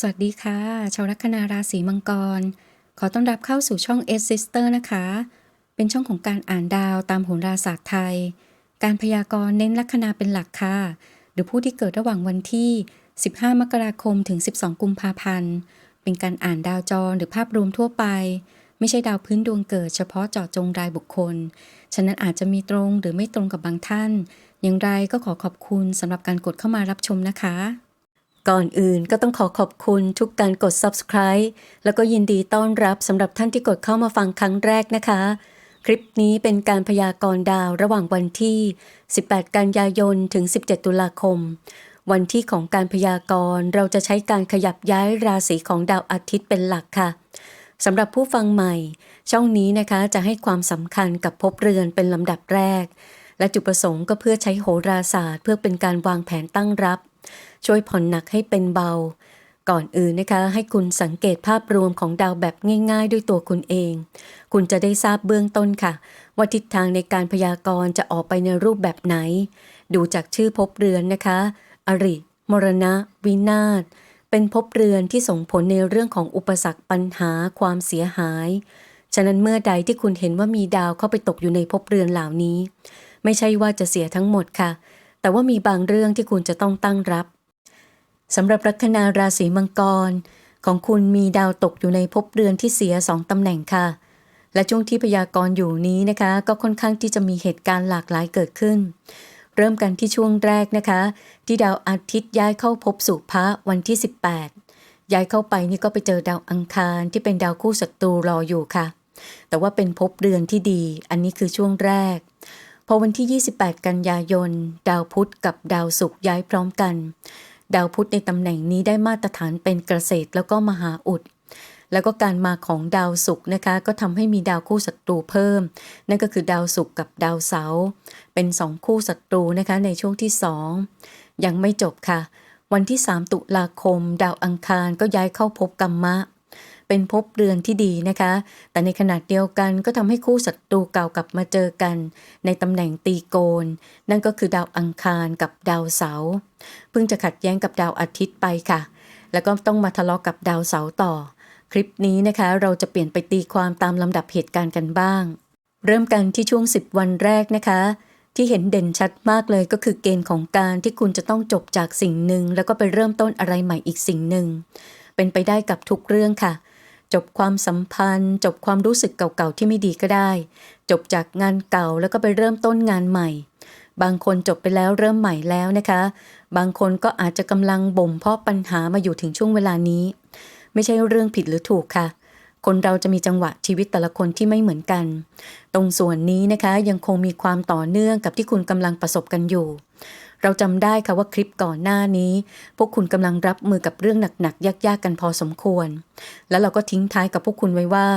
สวัสดีค่ะ ชาวลัคนาราศีมังกร ขอต้อนรับเข้าสู่ช่อง S Sister นะคะ เป็นช่องของการอ่านดาวตามโหราศาสตร์ไทย การพยากรณ์เน้นลัคนาเป็นหลักค่ะ หรือผู้ที่เกิดระหว่างวันที่ 15 มกราคมถึง 12 กุมภาพันธ์ เป็นการอ่านดาวจรหรือภาพรวมทั่วไป ไม่ใช่ดาวพื้นดวงเกิดเฉพาะเจาะจงรายบุคคล ฉะนั้นอาจจะมีตรงหรือไม่ตรงกับบางท่าน อย่างไรก็ขอขอบคุณสำหรับการกดเข้ามารับชมนะคะ ก่อนอื่นก็ต้องขอขอบคุณทุกการกด subscribe แล้วก็ยินดีต้อนรับสำหรับท่านที่กดเข้ามาฟังครั้งแรกนะคะ คลิปนี้เป็นการพยากรณ์ดาวระหว่างวันที่ 18 กันยายน ถึง 17 ตุลาคม วันที่ของการพยากรณ์เราจะใช้การขยับย้ายราศีของดาวอาทิตย์เป็นหลักค่ะสำหรับผู้ฟังใหม่ ช่องนี้นะคะจะให้ความสำคัญกับภพเรือนเป็นลำดับแรก และจุดประสงค์ก็เพื่อใช้โหราศาสตร์ เพื่อเป็นการวางแผนตั้งรับ ช่วยผ่อนหนักให้เป็นเบา ก่อนอื่นนะคะ ให้คุณสังเกตภาพรวมของดาวแบบง่าย ๆ ด้วยตัวคุณเอง คุณจะได้ทราบเบื้องต้นค่ะ ว่าทิศทางในการพยากรณ์จะออกไปในรูปแบบไหน ดูจากชื่อภพเรือนนะคะ อริ มรณะ วินาศเป็นภพเรือนที่ส่งผลในเรื่องของอุปสรรคปัญหาความเสียหาย ฉะนั้นเมื่อใดที่คุณเห็นว่ามีดาวเข้าไปตกอยู่ในภพเรือนเหล่านี้ ไม่ใช่ว่าจะเสียทั้งหมดค่ะ แต่ว่ามีบางเรื่องที่คุณจะต้องตั้งรับ สำหรับลัคนาราศีมังกร ของคุณมีดาวตกอยู่ในภพเรือนที่เสียสองตำแหน่งค่ะ และช่วงที่พยากรณ์อยู่นี้นะคะ ก็ค่อนข้างที่จะมีเหตุการณ์หลากหลายเกิดขึ้น เริ่มกันที่ช่วงแรกนะคะ ที่ดาวอาทิตย์ย้ายเข้าภพสู่พะวันที่ 18 ย้ายเข้าไปนี่ก็ไปเจอดาวอังคารที่เป็นดาวคู่ศัตรูรออยู่ค่ะ แต่ว่าเป็นภพเรือนที่ดี อันนี้คือช่วงแรกพอวันที่ 28 กันยายน ดาวพุธกับดาวศุกร์ย้ายพร้อมกัน ดาวพุธในตำแหน่งนี้ได้มาตรฐานเป็นเกษตรแล้วก็มหาอุด แล้วก็การมาของดาวศุกร์นะคะ ก็ทำให้มีดาวคู่ศัตรูเพิ่ม นั่นก็คือดาวศุกร์กับดาวเสาร์เป็นสองคู่ศัตรูนะคะในช่วงที่สองยังไม่จบค่ะ วันที่ 3 ตุลาคม ดาวอังคารก็ย้ายเข้าพบกัมมะ เป็นภพเรือนที่ดีนะคะ แต่ในขณะเดียวกันก็ทำให้คู่ศัตรูเก่ากลับมาเจอกัน ในตำแหน่งตีโกน นั่นก็คือดาวอังคารกับดาวเสาร์เพิ่งจะขัดแย้งกับดาวอาทิตย์ไปค่ะ แล้วก็ต้องมาทะเลาะกับดาวเสาร์ต่อ คลิปนี้นะคะเราจะเปลี่ยนไปตีความตามลำดับเหตุการณ์กันบ้าง เริ่มกันที่ช่วง 10 วันแรกนะคะที่เห็นเด่นชัดมากเลยก็คือเกณฑ์ของการที่คุณจะต้องจบจากสิ่งหนึ่งแล้วก็ไปเริ่มต้นอะไรใหม่อีกสิ่งหนึ่ง เป็นไปได้กับทุกเรื่องค่ะ จบความสัมพันธ์ จบความรู้สึกเก่าๆที่ไม่ดีก็ได้ จบจากงานเก่าแล้วก็ไปเริ่มต้นงานใหม่ บางคนจบไปแล้วเริ่มใหม่แล้วนะคะ บางคนก็อาจจะกำลังบ่มเพาะปัญหามาอยู่ถึงช่วงเวลานี้ ไม่ใช่เรื่องผิดหรือถูกค่ะ คนเราจะมีจังหวะชีวิตแต่ละคนที่ไม่เหมือนกัน ตรงส่วนนี้นะคะยังคงมีความต่อเนื่องกับที่คุณกำลังประสบกันอยู่ เราจำได้ค่ะว่าคลิปก่อนหน้านี้ พวกคุณกำลังรับมือกับเรื่องหนักๆยากๆกันพอสมควร แล้วเราก็ทิ้งท้ายกับพวกคุณไว้ว่า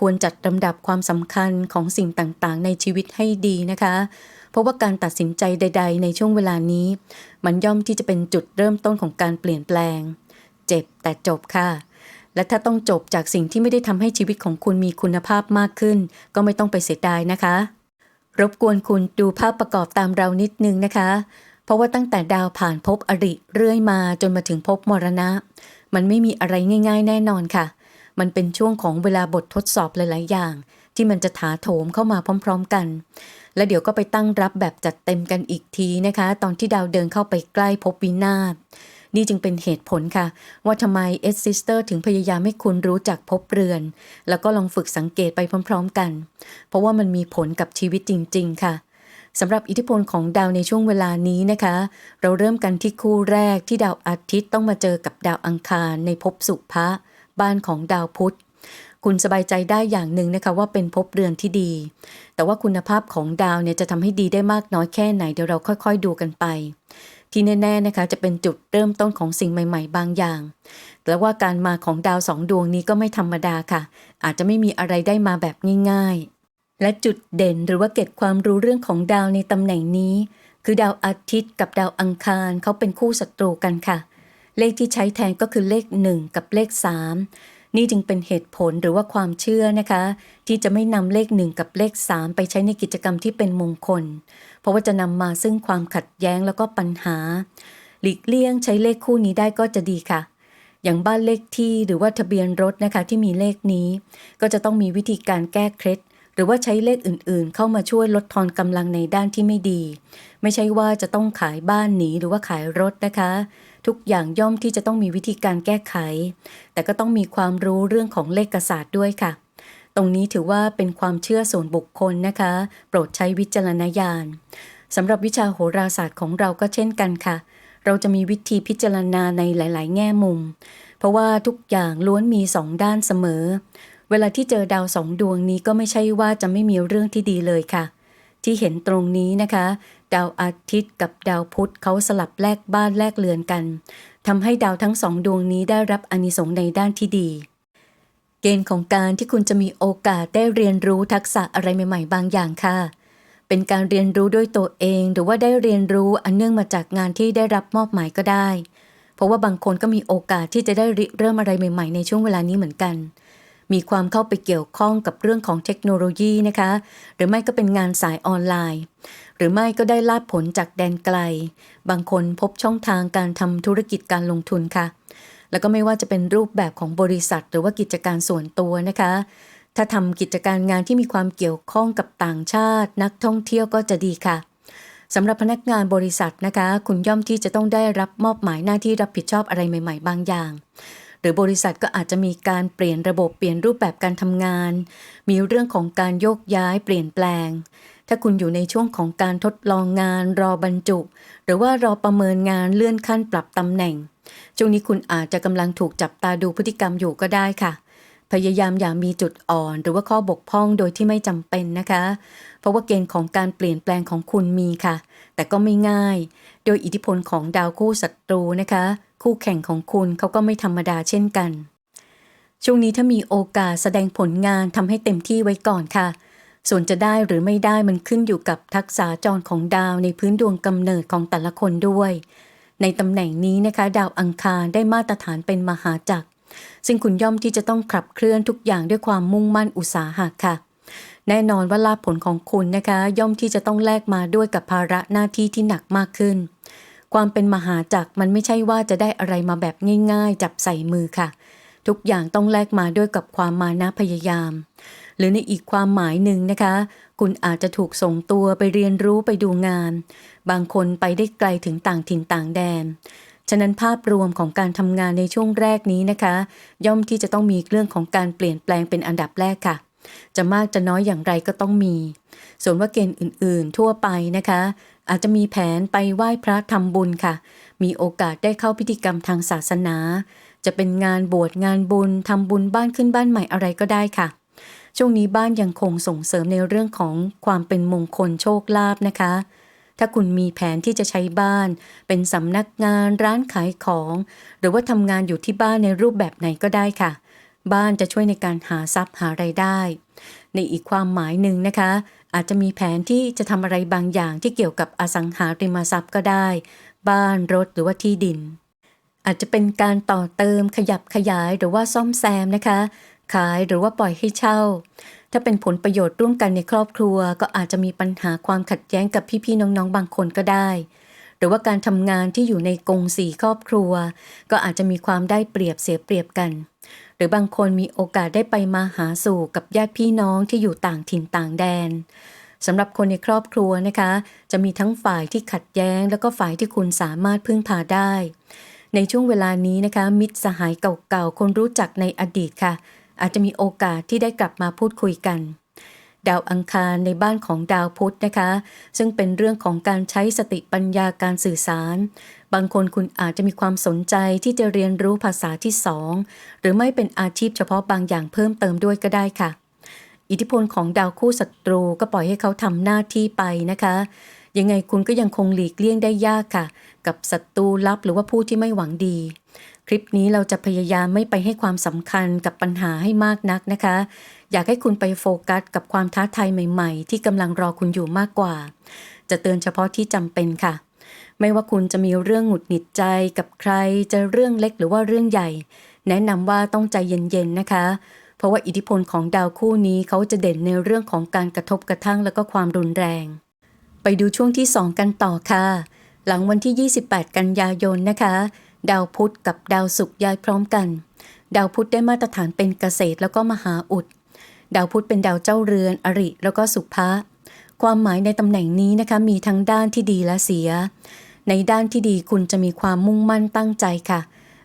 ควรจัดลำดับความสำคัญของสิ่งต่างๆ ในชีวิตให้ดีนะคะ เพราะว่าการตัดสินใจใด ๆ ในช่วงเวลานี้ มันย่อมที่จะเป็นจุดเริ่มต้นของการเปลี่ยนแปลง เจ็บแต่จบค่ะและถ้าต้องจบจากสิ่งที่ไม่ได้ทำให้ชีวิตของคุณมีคุณภาพมากขึ้น ก็ไม่ต้องไปเสียดายนะคะ รบกวนคุณดูภาพประกอบตามเรานิดนึงนะคะ เพราะว่าตั้งแต่ดาวผ่านภพอริเรื่อยมาจนมาถึงภพมรณะ มันไม่มีอะไรง่าย ๆ แน่นอนค่ะ มันเป็นช่วงของเวลาบททดสอบหลาย ๆ อย่าง ที่มันจะถาโถมเข้ามาพร้อม ๆ กัน และเดี๋ยวก็ไปตั้งรับแบบจัดเต็มกันอีกทีนะคะ ตอนที่ดาวเดินเข้าไปใกล้ภพวินาศนี่จึงเป็นเหตุผลค่ะ ว่าทำไมเอสซิสเตอร์ถึงพยายามให้คุณรู้จักภพเรือน แล้วก็ลองฝึกสังเกตไปพร้อม ๆ กัน เพราะว่ามันมีผลกับชีวิตจริง ๆ ค่ะ สำหรับอิทธิพลของดาวในช่วงเวลานี้นะคะ เราเริ่มกันที่คู่แรกที่ดาวอาทิตย์ต้องมาเจอกับดาวอังคารในภพสุภะบ้านของดาวพุธ คุณสบายใจได้อย่างหนึ่งนะคะว่าเป็นภพเรือนที่ดี แต่ว่าคุณภาพของดาวเนี่ยจะทำให้ดีได้มากน้อยแค่ไหนเดี๋ยวเราค่อยๆดูกันไปที่แน่ๆนะคะจะเป็นจุดเริ่มต้นของสิ่งใหม่ ๆ บางอย่าง แต่ว่าการมาของดาวสองดวงนี้ก็ไม่ธรรมดาค่ะ อาจจะไม่มีอะไรได้มาแบบง่ายๆ และจุดเด่นหรือว่าเก็ดความรู้เรื่องของดาวในตำแหน่งนี้ คือดาวอาทิตย์กับดาวอังคารเขาเป็นคู่ศัตรูกันค่ะ เลขที่ใช้แทนก็คือเลข 1 กับเลข 3 นี่จึงเป็นเหตุผลหรือว่าความเชื่อนะคะ ที่จะไม่นำเลข 1 กับเลข 3 ไปใช้ในกิจกรรมที่เป็นมงคล เพราะว่าจะนำมาซึ่งความขัดแย้งแล้วก็ปัญหา หลีกเลี่ยงใช้เลขคู่นี้ได้ก็จะดีค่ะอย่างบ้านเลขที่หรือว่าทะเบียนรถนะคะที่มีเลขนี้ ก็จะต้องมีวิธีการแก้เคล็ด หรือว่าใช้เลขอื่นๆ เข้ามาช่วยลดทอนกำลังในด้านที่ไม่ดี ไม่ใช่ว่าจะต้องขายบ้านหนีหรือว่าขายรถนะคะ ทุกอย่างย่อมที่จะต้องมีวิธีการแก้ไข แต่ก็ต้องมีความรู้เรื่องของเลขศาสตร์ด้วยค่ะ ตรงนี้ถือว่าเป็นความเชื่อส่วนบุคคลนะคะ โปรดใช้วิจารณญาณสำหรับวิชาโหราศาสตร์ของเราก็เช่นกันค่ะ เราจะมีวิธีพิจารณาในหลาย ๆ แง่มุม เพราะว่าทุกอย่างล้วนมีสองด้านเสมอ เวลาที่เจอดาวสองดวงนี้ก็ไม่ใช่ว่าจะไม่มีเรื่องที่ดีเลยค่ะ ที่เห็นตรงนี้นะคะ ดาวอาทิตย์กับดาวพุธเขาสลับแลกบ้านแลกเรือนกันทำให้ดาวทั้งสองดวงนี้ได้รับอนิสงส์ในด้านที่ดี เกณฑ์ของการที่คุณจะมีโอกาสได้เรียนรู้ทักษะอะไรใหม่ ๆ บางอย่างค่ะเป็นการเรียนรู้ด้วยตัวเองหรือว่าได้เรียนรู้อันเนื่องมาจากงานที่ได้รับมอบหมายก็ได้ เพราะว่าบางคนก็มีโอกาสที่จะได้ริเริ่มอะไรใหม่ ๆ ในช่วงเวลานี้เหมือนกัน มีความเข้าไปเกี่ยวข้องกับเรื่องของเทคโนโลยีนะคะ หรือไม่ก็เป็นงานสายออนไลน์ หรือไม่ก็ได้ลาบผลจากแดนไกล บางคนพบช่องทางการทำธุรกิจการลงทุนค่ะ แล้วก็ไม่ว่าจะเป็นรูปแบบของบริษัท หรือว่ากิจการส่วนตัวนะคะ ถ้าทำกิจการงานที่มีความเกี่ยวข้องกับต่างชาติ นักท่องเที่ยวก็จะดีค่ะสำหรับพนักงานบริษัทนะคะ คุณย่อมที่จะต้องได้รับมอบหมายหน้าที่รับผิดชอบอะไรใหม่ ๆ บางอย่าง รือบริษัทก็อาจจะมีการเปลี่ยนระบบเปลี่ยนรูปแบบการทำงาน มีเรื่องของการโยกย้ายเปลี่ยนแปลง ถ้าคุณอยู่ในช่วงของการทดลองงาน รอบรรจุ หรือว่ารอประเมินงานเลื่อนขั้นปรับตำแหน่ง ช่วงนี้คุณอาจจะกำลังถูกจับตาดูพฤติกรรมอยู่ก็ได้ค่ะ พยายามอย่ามีจุดอ่อน หรือว่าข้อบกพร่องโดยที่ไม่จำเป็นนะคะ เพราะว่าเกณฑ์ของการเปลี่ยนแปลงของคุณมีค่ะ แต่ก็ไม่ง่าย โดยอิทธิพลของดาวคู่ศัตรูนะคะ คู่แข่งของคุณเขาก็ไม่ธรรมดาเช่นกัน ช่วงนี้ถ้ามีโอกาสแสดงผลงานทำให้เต็มที่ไว้ก่อนค่ะ ส่วนจะได้หรือไม่ได้มันขึ้นอยู่กับทักษะจรของดาวในพื้นดวงกำเนิดของแต่ละคนด้วย ในตำแหน่งนี้นะคะ ดาวอังคารได้มาตรฐานเป็นมหาจักรซึ่งคุณย่อมที่จะต้องขับเคลื่อนทุกอย่างด้วยความมุ่งมั่นอุตสาหะค่ะ แน่นอนว่าลาผลของคุณนะคะ ย่อมที่จะต้องแลกมาด้วยกับภาระหน้าที่ที่หนักมากขึ้น ความเป็นมหาจักรมันไม่ใช่ว่าจะได้อะไรมาแบบง่าย ๆ จับใส่มือค่ะ ทุกอย่างต้องแลกมาด้วยกับความมานะพยายาม หรือในอีกความหมายหนึ่งนะคะ คุณอาจจะถูกส่งตัวไปเรียนรู้ไปดูงาน บางคนไปได้ไกลถึงต่างถิ่นต่างแดนฉะนั้นภาพรวมของการทำงานในช่วงแรกนี้นะคะ ย่อมที่จะต้องมีเรื่องของการเปลี่ยนแปลงเป็นอันดับแรกค่ะ จะมากจะน้อยอย่างไรก็ต้องมี ส่วนว่าเกณฑ์อื่นๆ ทั่วไปนะคะ อาจจะมีแผนไปไหว้พระทำบุญค่ะ มีโอกาสได้เข้าพิธีกรรมทางศาสนา จะเป็นงานบวชงานบุญทำบุญบ้านขึ้นบ้านใหม่อะไรก็ได้ค่ะ ช่วงนี้บ้านยังคงส่งเสริมในเรื่องของความเป็นมงคลโชคลาภนะคะถ้าคุณมีแผนที่จะใช้บ้าน เป็นสำนักงานร้านขายของ หรือว่าทำงานอยู่ที่บ้านในรูปแบบไหนก็ได้ค่ะ บ้านจะช่วยในการหาทรัพย์หาไรายได้ ในอีกความหมายหนึ่งนะคะ อาจจะมีแผนที่จะทำอะไรบางอย่างที่เกี่ยวกับอสังหาริมทรัพย์ก็ได้ บ้านรถหรือว่าที่ดิน อาจจะเป็นการต่อเติมขยับขยายหรือว่าซ่อมแซมนะคะ ขายหรือว่าปล่อยให้เช่า ถ้าเป็นผลประโยชน์ร่วมกันในครอบครัว ก็อาจจะมีปัญหาความขัดแย้งกับพี่ๆน้องๆบางคนก็ได้หรือว่าการทำงานที่อยู่ในกงสีครอบครัว ก็อาจจะมีความได้เปรียบเสียเปรียบกัน หรือบางคนมีโอกาสได้ไปมาหาสู่กับญาติพี่น้องที่อยู่ต่างถิ่นต่างแดนสำหรับคนในครอบครัวนะคะ จะมีทั้งฝ่ายที่ขัดแย้ง แล้วก็ฝ่ายที่คุณสามารถพึ่งพาได้ ในช่วงเวลานี้นะคะ มิตรสหายเก่าๆ คนรู้จักในอดีตค่ะ อาจจะมีโอกาสที่ได้กลับมาพูดคุยกัน ดาวอังคารในบ้านของดาวพุธนะคะ ซึ่งเป็นเรื่องของการใช้สติปัญญาการสื่อสาร บางคนคุณอาจจะมีความสนใจที่จะเรียนรู้ภาษาที่สองหรือไม่เป็นอาชีพเฉพาะบางอย่างเพิ่มเติมด้วยก็ได้ค่ะ อิทธิพลของดาวคู่ศัตรูก็ปล่อยให้เขาทำหน้าที่ไปนะคะ ยังไงคุณก็ยังคงหลีกเลี่ยงได้ยากค่ะ กับศัตรูลับหรือว่าผู้ที่ไม่หวังดี คลิปนี้เราจะพยายามไม่ไปให้ความสำคัญกับปัญหาให้มากนักนะคะ อยากให้คุณไปโฟกัสกับความท้าทายใหม่ๆ ที่กำลังรอคุณอยู่มากกว่า จะเตือนเฉพาะที่จำเป็นค่ะ ไม่ว่าคุณจะมีเรื่องหงุดหงิดใจกับใคร จะเรื่องเล็กหรือว่าเรื่องใหญ่ แนะนำว่าต้องใจเย็นๆนะคะ เพราะว่าอิทธิพลของดาวคู่นี้เขาจะเด่นในเรื่องของการกระทบกระทั่งแล้วก็ความรุนแรง ไปดูช่วงที่ 2 กันต่อค่ะ หลังวันที่ 28 กันยายนนะคะ ดาวพุธกับดาวศุกร์ย้ายพร้อมกัน ดาวพุธได้มาตรฐานเป็นเกษตรแล้วก็มหาอุด ดาวพุธเป็นดาวเจ้าเรือน อริ แล้วก็สุภะความหมายในตำแหน่งนี้นะคะมีทั้งด้านที่ดีและเสีย ในด้านที่ดีคุณจะมีความมุ่งมั่นตั้งใจค่ะ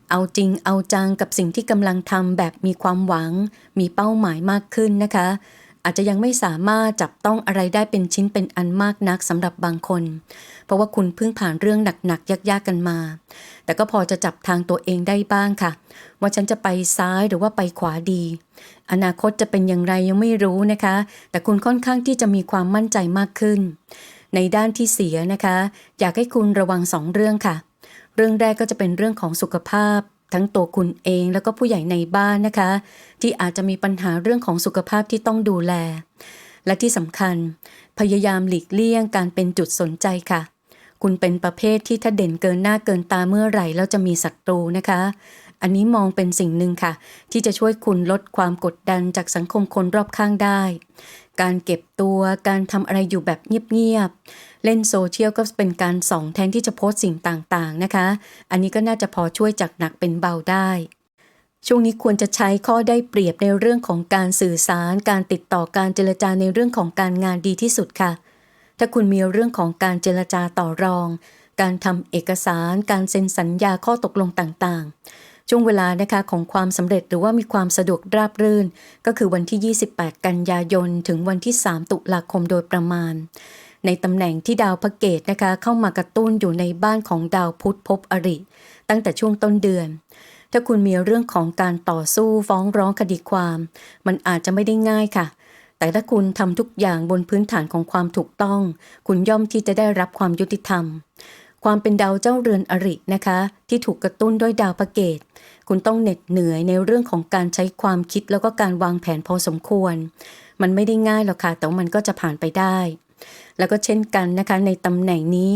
เอาจริงเอาจังกับสิ่งที่กำลังทำแบบมีความหวัง มีเป้าหมายมากขึ้นนะคะ อาจจะยังไม่สามารถจับต้องอะไรได้เป็นชิ้นเป็นอันมากนักสำหรับบางคน เพราะว่าคุณเพิ่งผ่านเรื่องหนักๆยากๆกันมา แต่ก็พอจะจับทางตัวเองได้บ้างค่ะ ว่าฉันจะไปซ้ายหรือว่าไปขวาดี อนาคตจะเป็นอย่างไรยังไม่รู้นะคะ แต่คุณค่อนข้างที่จะมีความมั่นใจมากขึ้น ในด้านที่เสียนะคะ อยากให้คุณระวังสองเรื่องค่ะ เรื่องแรกก็จะเป็นเรื่องของสุขภาพ ทั้งตัวคุณเองแล้วก็ผู้ใหญ่ในบ้านนะคะ ที่อาจจะมีปัญหาเรื่องของสุขภาพที่ต้องดูแล และที่สำคัญ พยายามหลีกเลี่ยงการเป็นจุดสนใจค่ะ คุณเป็นประเภทที่ถ้าเด่นเกินหน้าเกินตาเมื่อไหร่แล้วจะมีศัตรูนะคะ อันนี้มองเป็นสิ่งหนึ่งค่ะ ที่จะช่วยคุณลดความกดดันจากสังคมคนรอบข้างได้ การเก็บตัวการทำอะไรอยู่แบบเงียบๆ เล่นโซเชียลก็เป็นการส่องแทนที่จะโพสต์สิ่งต่างๆนะคะ อันนี้ก็น่าจะพอช่วยจากหนักเป็นเบาได้ช่วงนี้ควรจะใช้ข้อได้เปรียบในเรื่องของการสื่อสาร การติดต่อการเจรจาในเรื่องของการงานดีที่สุดค่ะ ถ้าคุณมีเรื่องของการเจรจาต่อรอง การทำเอกสาร การเซ็นสัญญาข้อตกลงต่างๆ ช่วงเวลานะคะของความสำเร็จหรือว่ามีความสะดวกราบรื่น ก็คือวันที่ 28 กันยายน ถึงวันที่ 3 ตุลาคมโดยประมาณ ในตำแหน่งที่ดาวพระเกตนะคะเข้ามากระตุ้นอยู่ในบ้านของดาวพุธภพอริ ตั้งแต่ช่วงต้นเดือน ถ้าคุณมีเรื่องของการต่อสู้ฟ้องร้องคดีความ มันอาจจะไม่ได้ง่ายค่ะแต่ถ้าคุณทำทุกอย่างบนพื้นฐานของความถูกต้อง คุณย่อมที่จะได้รับความยุติธรรม ความเป็นดาวเจ้าเรือนอรินะคะ ที่ถูกกระตุ้นด้วยดาวพระเกต คุณต้องเหน็ดเหนื่อยในเรื่องของการใช้ความคิดแล้วก็การวางแผนพอสมควร มันไม่ได้ง่ายหรอกค่ะแต่มันก็จะผ่านไปได้ แล้วก็เช่นกันนะคะ ในตำแหน่งนี้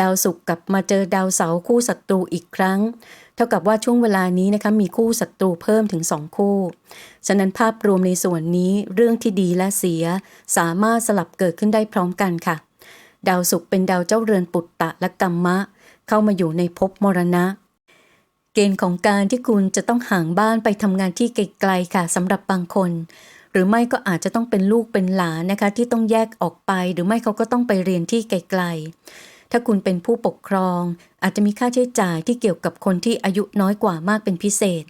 ดาวศุกร์กลับมาเจอดาวเสาร์คู่ศัตรูอีกครั้ง เท่ากับว่าช่วงเวลานี้นะคะมีคู่ศัตรูเพิ่มถึง2คู่ ฉะนั้นภาพรวมในส่วนนี้เรื่องที่ดีและเสีย สามารถสลับเกิดขึ้นได้พร้อมกันค่ะ ดาวศุกร์เป็นดาวเจ้าเรือนปุตตะและกัมมะ เข้ามาอยู่ในภพมรณะ เกณฑ์ของการที่คุณจะต้องห่างบ้านไปทำงานที่ไกลๆค่ะสำหรับบางคน หรือไม่ก็อาจจะต้องเป็นลูกเป็นหลานนะคะ ที่ต้องแยกออกไป หรือไม่เขาก็ต้องไปเรียนที่ไกลๆ ถ้าคุณเป็นผู้ปกครอง อาจจะมีค่าใช้จ่ายที่เกี่ยวกับคนที่อายุน้อยกว่ามากเป็นพิเศษ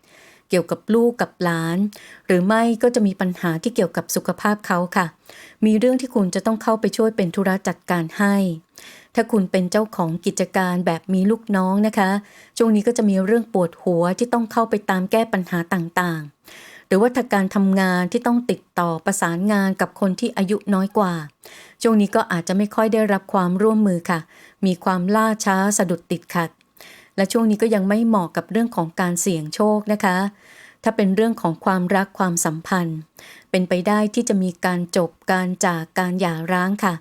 เกี่ยวกับลูกกับหลาน หรือไม่ก็จะมีปัญหาที่เกี่ยวกับสุขภาพเขาค่ะ มีเรื่องที่คุณจะต้องเข้าไปช่วยเป็นธุระจัดการให้ ถ้าคุณเป็นเจ้าของกิจการแบบมีลูกน้องนะคะ ช่วงนี้ก็จะมีเรื่องปวดหัวที่ต้องเข้าไปตามแก้ปัญหาต่างๆ หรือว่าถ้าการทำงานที่ต้องติดต่อประสานงานกับคนที่อายุน้อยกว่า ช่วงนี้ก็อาจจะไม่ค่อยได้รับความร่วมมือค่ะ มีความล่าช้าสะดุดติดขัด และช่วงนี้ก็ยังไม่เหมาะกับเรื่องของการเสี่ยงโชคนะคะ ถ้าเป็นเรื่องของความรักความสัมพันธ์ เป็นไปได้ที่จะมีการจบการจากการหย่าร้างค่ะ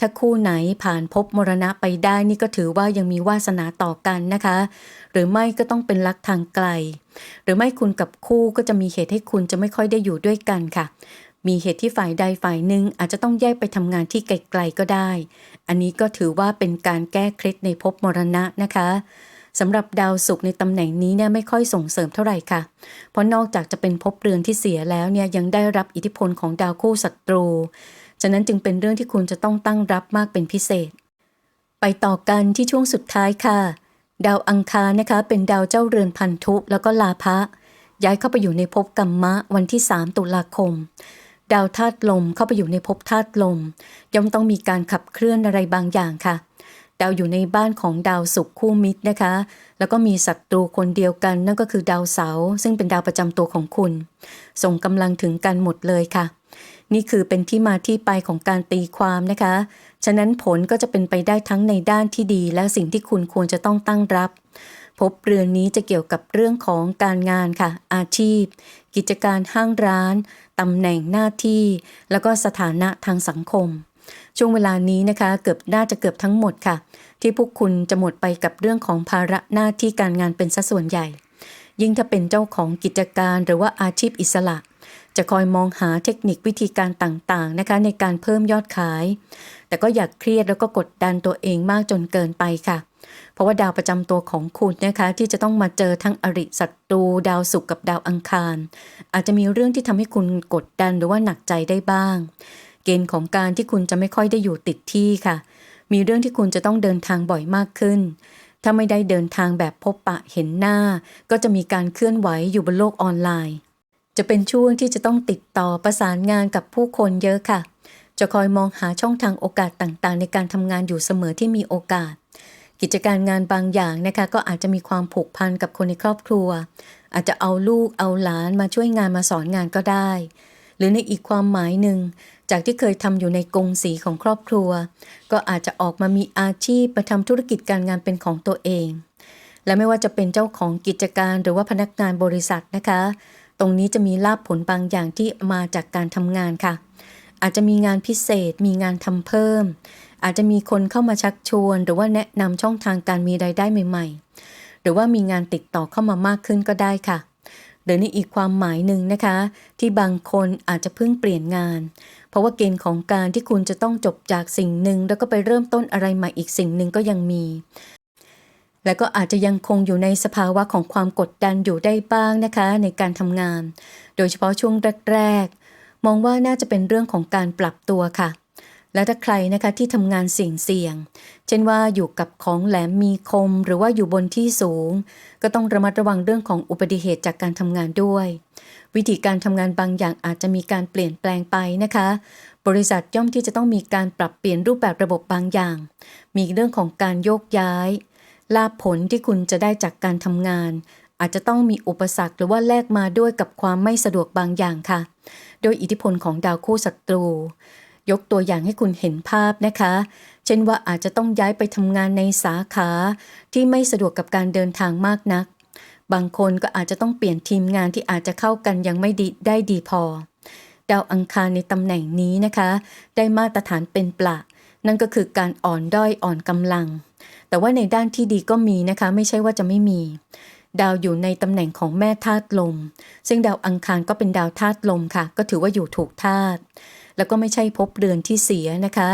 ถ้าคู่ไหนผ่านพบมรณะไปได้นี่ก็ถือว่ายังมีวาสนาต่อกันนะคะ หรือไม่ก็ต้องเป็นรักทางไกล หรือไม่คุณกับคู่ก็จะมีเหตุให้คุณจะไม่ค่อยได้อยู่ด้วยกันค่ะมีเหตุที่ฝ่ายใดฝ่ายหนึ่งอาจจะต้องแยกไปทำงานที่ไกลๆก็ได้ อันนี้ก็ถือว่าเป็นการแก้เคล็ดในภพมรณะนะคะ สำหรับดาวศุกร์ในตำแหน่งนี้เนี่ยไม่ค่อยส่งเสริมเท่าไหร่ค่ะ เพราะนอกจากจะเป็นภพเรือนที่เสียแล้วเนี่ยยังได้รับอิทธิพลของดาวคู่ศัตรู ฉะนั้นจึงเป็นเรื่องที่คุณจะต้องตั้งรับมากเป็นพิเศษ ไปต่อกันที่ช่วงสุดท้ายค่ะ ดาวอังคารนะคะเป็นดาวเจ้าเรือนพันธุแล้วก็ลาภะย้ายเข้าไปอยู่ในภพกัมมะวันที่ 3 ตุลาคมดาวธาตุลมเข้าไปอยู่ในภพธาตุลม ย่อมต้องมีการขับเคลื่อนอะไรบางอย่างค่ะ ดาวอยู่ในบ้านของดาวศุกร์คู่มิตรนะคะ แล้วก็มีศัตรูคนเดียวกัน นั่นก็คือดาวเสาร์ซึ่งเป็นดาวประจำตัวของคุณ ส่งกำลังถึงกันหมดเลยค่ะ นี่คือเป็นที่มาที่ไปของการตีความนะคะ ฉะนั้นผลก็จะเป็นไปได้ทั้งในด้านที่ดี และสิ่งที่คุณควรจะต้องตั้งรับ พบเรือนนี้จะเกี่ยวกับเรื่องของการงานค่ะ อาชีพ กิจการห้างร้านตำแหน่งหน้าที่ แล้วก็สถานะทางสังคม ช่วงเวลานี้นะคะ เกือบน่าจะเกือบทั้งหมดค่ะ ที่พวกคุณจะหมดไปกับเรื่องของภาระหน้าที่การงานเป็นสัดส่วนใหญ่ ยิ่งถ้าเป็นเจ้าของกิจการหรือว่าอาชีพอิสระ จะคอยมองหาเทคนิควิธีการต่างๆนะคะ ในการเพิ่มยอดขาย แต่ก็อย่าเครียดแล้วก็กดดันตัวเองมากจนเกินไปค่ะเพราะว่าดาวประจำตัวของคุณนะคะที่จะต้องมาเจอทั้งอริศัตรูดาวศุกร์กับดาวอังคาร อาจจะมีเรื่องที่ทำให้คุณกดดันหรือว่าหนักใจได้บ้าง เกณฑ์ของการที่คุณจะไม่ค่อยได้อยู่ติดที่ค่ะ มีเรื่องที่คุณจะต้องเดินทางบ่อยมากขึ้น ถ้าไม่ได้เดินทางแบบพบปะเห็นหน้า ก็จะมีการเคลื่อนไหวอยู่บนโลกออนไลน์ จะเป็นช่วงที่จะต้องติดต่อประสานงานกับผู้คนเยอะค่ะ จะคอยมองหาช่องทางโอกาสต่างๆ ในการทำงานอยู่เสมอที่มีโอกาส กิจการงานบางอย่างนะคะก็อาจจะมีความผูกพันกับคนในครอบครัว อาจจะเอาลูกเอาหลานมาช่วยงานมาสอนงานก็ได้ หรือในอีกความหมายหนึ่ง จากที่เคยทำอยู่ในกงสีของครอบครัว ก็อาจจะออกมามีอาชีพไปทำธุรกิจการงานเป็นของตัวเอง และไม่ว่าจะเป็นเจ้าของกิจการหรือว่าพนักงานบริษัทนะคะ ตรงนี้จะมีลาบผลบางอย่างที่มาจากการทำงานค่ะ อาจจะมีงานพิเศษ มีงานทำเพิ่ม อาจจะมีคนเข้ามาชักชวน หรือว่าแนะนำช่องทางการมีรายได้ใหม่ ๆ หรือว่ามีงานติดต่อเข้ามามากขึ้นก็ได้ค่ะ หรือในอีกความหมายหนึ่งนะคะ ที่บางคนอาจจะเพิ่งเปลี่ยนงาน เพราะว่าเกณฑ์ของการที่คุณจะต้องจบจากสิ่งหนึ่ง แล้วก็ไปเริ่มต้นอะไรใหม่อีกสิ่งหนึ่งก็ยังมี และก็อาจจะยังคงอยู่ในสภาวะของความกดดันอยู่ได้บ้างนะคะ ในการทำงาน โดยเฉพาะช่วงแรกๆมองว่าน่าจะเป็นเรื่องของการปรับตัวค่ะ และถ้าใครนะคะที่ทำงานเสี่ยงๆเช่นว่าอยู่กับของแหลมมีคมหรือว่าอยู่บนที่สูง ก็ต้องระมัดระวังเรื่องของอุบัติเหตุจากการทำงานด้วย วิธีการทำงานบางอย่างอาจจะมีการเปลี่ยนแปลงไปนะคะ บริษัทย่อมที่จะต้องมีการปรับเปลี่ยนรูปแบบระบบบางอย่าง มีเรื่องของการโยกย้าย ลาภผลที่คุณจะได้จากการทำงาน อาจจะต้องมีอุปสรรคหรือว่าแลกมาด้วยกับความไม่สะดวกบางอย่างค่ะ โดยอิทธิพลของดาวคู่ศัตรู ยกตัวอย่างให้คุณเห็นภาพนะคะ เช่นว่าอาจจะต้องย้ายไปทำงานในสาขาที่ไม่สะดวกกับการเดินทางมากนัก บางคนก็อาจจะต้องเปลี่ยนทีมงานที่อาจจะเข้ากันยังไม่ดีได้ดีพอ ดาวอังคารในตำแหน่งนี้นะคะ ได้มาตรฐานเป็นปละนั่นก็คือการอ่อนด้อยอ่อนกำลัง แต่ว่าในด้านที่ดีก็มีนะคะ ไม่ใช่ว่าจะไม่มี ดาวอยู่ในตำแหน่งของแม่ธาตุลม ซึ่งดาวอังคารก็เป็นดาวธาตุลมค่ะ ก็ถือว่าอยู่ถูกธาตุ แล้วก็ไม่ใช่ภพเรือนที่เสียนะคะ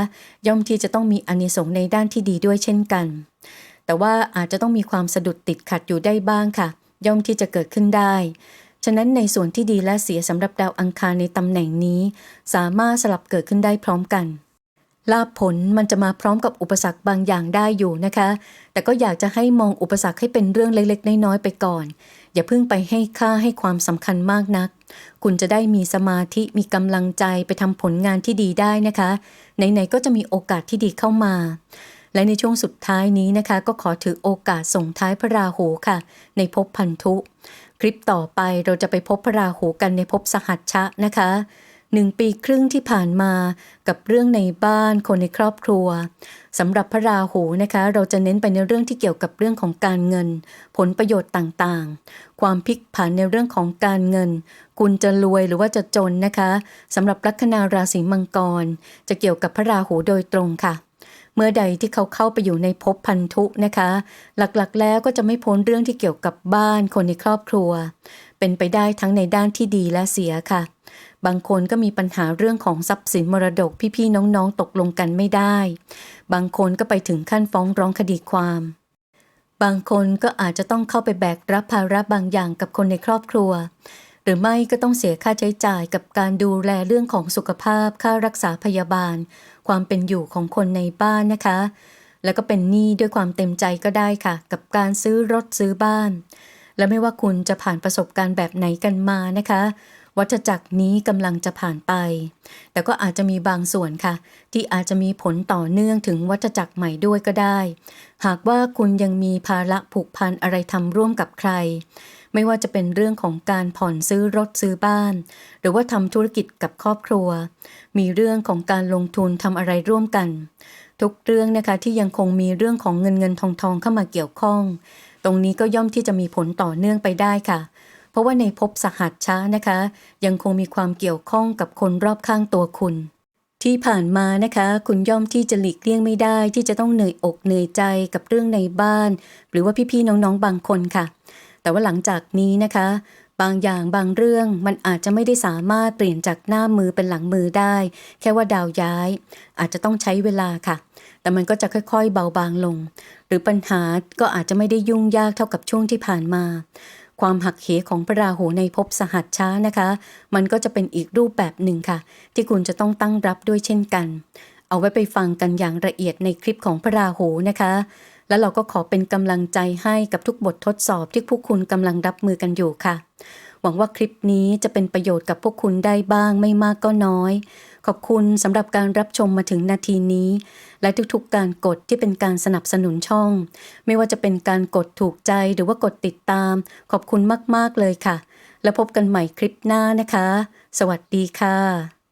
ย่อมที่จะต้องมีอานิสงส์ในด้านที่ดีด้วยเช่นกัน แต่ว่าอาจจะต้องมีความสะดุดติดขัดอยู่ได้บ้างค่ะ ย่อมที่จะเกิดขึ้นได้ ฉะนั้นในส่วนที่ดีและเสียสำหรับดาวอังคารในตำแหน่งนี้ สามารถสลับเกิดขึ้นได้พร้อมกันลาภผลมันจะมาพร้อมกับอุปสรรคบางอย่างได้อยู่นะคะ แต่ก็อยากจะให้มองอุปสรรคให้เป็นเรื่องเล็กๆ น้อยๆไปก่อน อย่าเพิ่งไปให้ค่าให้ความสำคัญมากนัก คุณจะได้มีสมาธิมีกำลังใจไปทำผลงานที่ดีได้นะคะ ไหนๆก็จะมีโอกาสที่ดีเข้ามา และในช่วงสุดท้ายนี้นะคะ ก็ขอถือโอกาสส่งท้ายพระราหูค่ะ ในภพพันธุ คลิปต่อไปเราจะไปพบพระราหูกันในภพสหัชชะนะคะ หนึ่งปีครึ่งที่ผ่านมากับเรื่องในบ้านคนในครอบครัวสำหรับพระราหูนะคะ เราจะเน้นไปในเรื่องที่เกี่ยวกับเรื่องของการเงิน ผลประโยชน์ต่างๆ ความพลิกผันในเรื่องของการเงิน คุณจะรวยหรือว่าจะจนนะคะสำหรับลัคนาราศีมังกร จะเกี่ยวกับพระราหูโดยตรงค่ะเมื่อใดที่เขาเข้าไปอยู่ในภพพันธุนะคะ หลักๆ แล้วก็จะไม่พ้นเรื่องที่เกี่ยวกับบ้านคนในครอบครัว เป็นไปได้ทั้งในด้านที่ดีและเสียค่ะ บางคนก็มีปัญหาเรื่องของทรัพย์สินมรดกพี่ๆน้องๆตกลงกันไม่ได้ บางคนก็ไปถึงขั้นฟ้องร้องคดีความ บางคนก็อาจจะต้องเข้าไปแบกรับภาระบางอย่างกับคนในครอบครัว หรือไม่ก็ต้องเสียค่าใช้จ่ายกับการดูแลเรื่องของสุขภาพ ค่ารักษาพยาบาล ความเป็นอยู่ของคนในบ้านนะคะ แล้วก็เป็นหนี้ด้วยความเต็มใจก็ได้ค่ะ กับการซื้อรถซื้อบ้านและไม่ว่าคุณจะผ่านประสบการณ์แบบไหนกันมานะคะ วัฏจักรนี้กำลังจะผ่านไป แต่ก็อาจจะมีบางส่วนค่ะ ที่อาจจะมีผลต่อเนื่องถึงวัฏจักรใหม่ด้วยก็ได้ หากว่าคุณยังมีภาระผูกพันอะไรทำร่วมกับใคร ไม่ว่าจะเป็นเรื่องของการผ่อนซื้อรถซื้อบ้าน หรือว่าทำธุรกิจกับครอบครัว มีเรื่องของการลงทุนทำอะไรร่วมกัน ทุกเรื่องนะคะที่ยังคงมีเรื่องของเงินเงินทองทองเข้ามาเกี่ยวข้อง ตรงนี้ก็ย่อมที่จะมีผลต่อเนื่องไปได้ค่ะ เพราะว่าในภพสหัสช้านะคะ ยังคงมีความเกี่ยวข้องกับคนรอบข้างตัวคุณ ที่ผ่านมานะคะ คุณย่อมที่จะหลีกเลี่ยงไม่ได้ ที่จะต้องเหนื่อยอกเหนื่อยใจกับเรื่องในบ้าน หรือว่าพี่ๆน้องๆบางคนค่ะ แต่ว่าหลังจากนี้นะคะ บางอย่างบางเรื่องมันอาจจะไม่ได้สามารถเปลี่ยนจากหน้ามือเป็นหลังมือได้ แค่ว่าดาวย้าย อาจจะต้องใช้เวลาค่ะแต่มันก็จะค่อยๆ เบาบางลง หรือปัญหาก็อาจจะไม่ได้ยุ่งยากเท่ากับช่วงที่ผ่านมา ความหักเหของพระราหูในภพสหัสช้านะคะ มันก็จะเป็นอีกรูปแบบหนึ่งค่ะ ที่คุณจะต้องตั้งรับด้วยเช่นกัน เอาไว้ไปฟังกันอย่างละเอียดในคลิปของพระราหูนะคะ แล้วเราก็ขอเป็นกำลังใจให้กับทุกบททดสอบที่พวกคุณกำลังรับมือกันอยู่ค่ะ หวังว่าคลิปนี้จะเป็นประโยชน์กับพวกคุณได้บ้างไม่มากก็น้อย ขอบคุณสำหรับการรับชมมาถึงนาทีนี้ และทุกๆการกดที่เป็นการสนับสนุนช่อง ไม่ว่าจะเป็นการกดถูกใจหรือว่ากดติดตาม ขอบคุณมากๆเลยค่ะ แล้วพบกันใหม่คลิปหน้านะคะ สวัสดีค่ะ